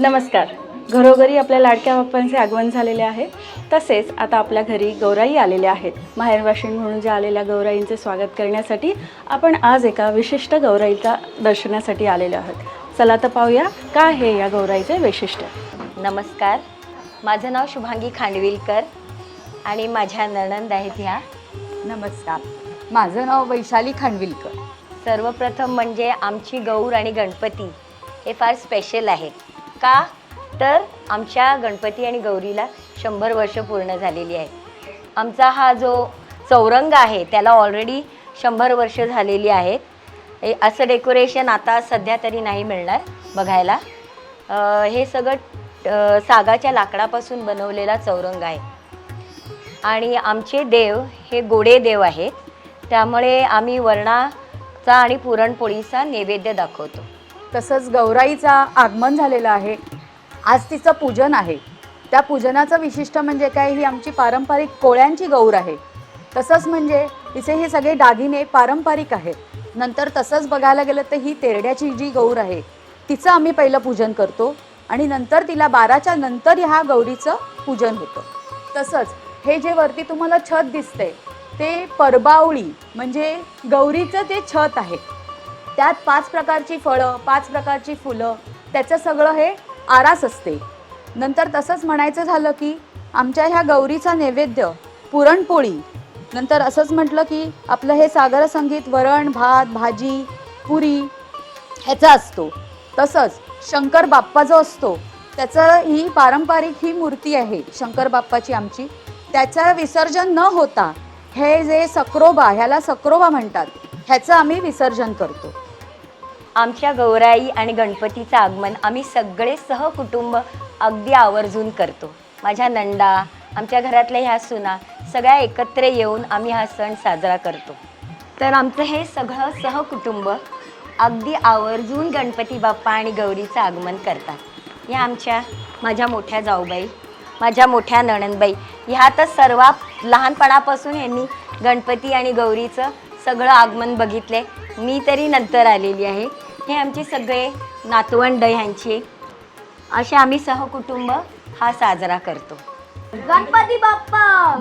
नमस्कार. घरोघरी आपल्या लाडक्या बाप्पांचे आगमन झालेले आहे. तसेच आता आपल्या घरी गौराई आलेल्या आहेत. माहेरवाशीण म्हणून ज्या आलेल्या गौराईंचे स्वागत करण्यासाठी आपण आज एका विशिष्ट गौराईच्या दर्शनासाठी आलेलो आहोत. चला तर पाहूया काय हे या गौराईचे वैशिष्ट्य? नमस्कार. माझं नाव शुभांगी खांडविलकर आणि माझ्या नणंद आहेत ह्या. नमस्कार. माझं नाव वैशाली खांडविलकर. सर्वप्रथम म्हणजे आमची गौर आणि गणपती हे फार स्पेशल आहे. का? तर आमच्या गणपती आणि गौरीला शंभर वर्ष पूर्ण झालेली आहे. आमचा हा जो चौरंग आहे त्याला ऑलरेडी शंभर वर्ष झालेली आहेत असं डेकोरेशन आता सध्या तरी नाही मिळणार बघायला. हे सगळं सागाच्या लाकडापासून बनवलेला चौरंग आहे. आणि आमचे देव हे गोडे देव आहेत. त्यामुळे आम्ही वरणाचा आणि पुरणपोळीचा नैवेद्य दाखवतो. तसंच गौराईचा आगमन झालेलं आहे. आज तिचं पूजन आहे. त्या पूजनाचं विशिष्ट म्हणजे काय? ही आमची पारंपरिक कोळ्यांची गौर आहे. तसंच म्हणजे तिचे हे सगळे दागिने पारंपरिक आहेत. नंतर तसंच बघायला गेलं तर ही तेरड्याची जी गौर आहे तिचं आम्ही पहिलं पूजन करतो आणि नंतर तिला बाराच्या नंतर ह्या गौरीचं पूजन होतं. तसंच हे जे वरती तुम्हाला छत दिसते ते परबावळी म्हणजे गौरीचं ते छत आहे त्यात पाच प्रकारची फळं पाच प्रकारची फुलं त्याचं सगळं हे आरास असते. नंतर तसंच म्हणायचं झालं की आमच्या ह्या गौरीचा नैवेद्य पुरणपोळी. नंतर असंच म्हटलं की आपलं हे सागर संगीत वरण भात भाजी पुरी ह्याचा असतो. तसंच शंकर बाप्पा जो असतो त्याचं ही पारंपरिक ही मूर्ती आहे शंकर बाप्पाची आमची. त्याचं विसर्जन न होता हे जे सक्रोबा ह्याला सक्रोबा म्हणतात ह्याचं आम्ही विसर्जन करतो. आमच्या गौराई आणि गणपतीचं आगमन आम्ही सगळे सहकुटुंब अगदी आवर्जून करतो. माझ्या नंदा आमच्या घरातल्या ह्या सुना सगळ्या एकत्र येऊन आम्ही हा सण साजरा करतो. तर आमचं हे सगळं सहकुटुंब अगदी आवर्जून गणपती बाप्पा आणि गौरीचं आगमन करतात. या आमच्या माझ्या मोठ्या जाऊबाई माझ्या मोठ्या नणंदबाई. ह्या तर सर्वात लहानपणापासून यांनी गणपती आणि गौरीचं सगळं आगमन बघितले. मी तरी नंतर आलेली आहे. हे आमचे सगळे नातवंड ह्यांची. असे आम्ही सहकुटुंब हा साजरा करतो. गणपती बाप्पा!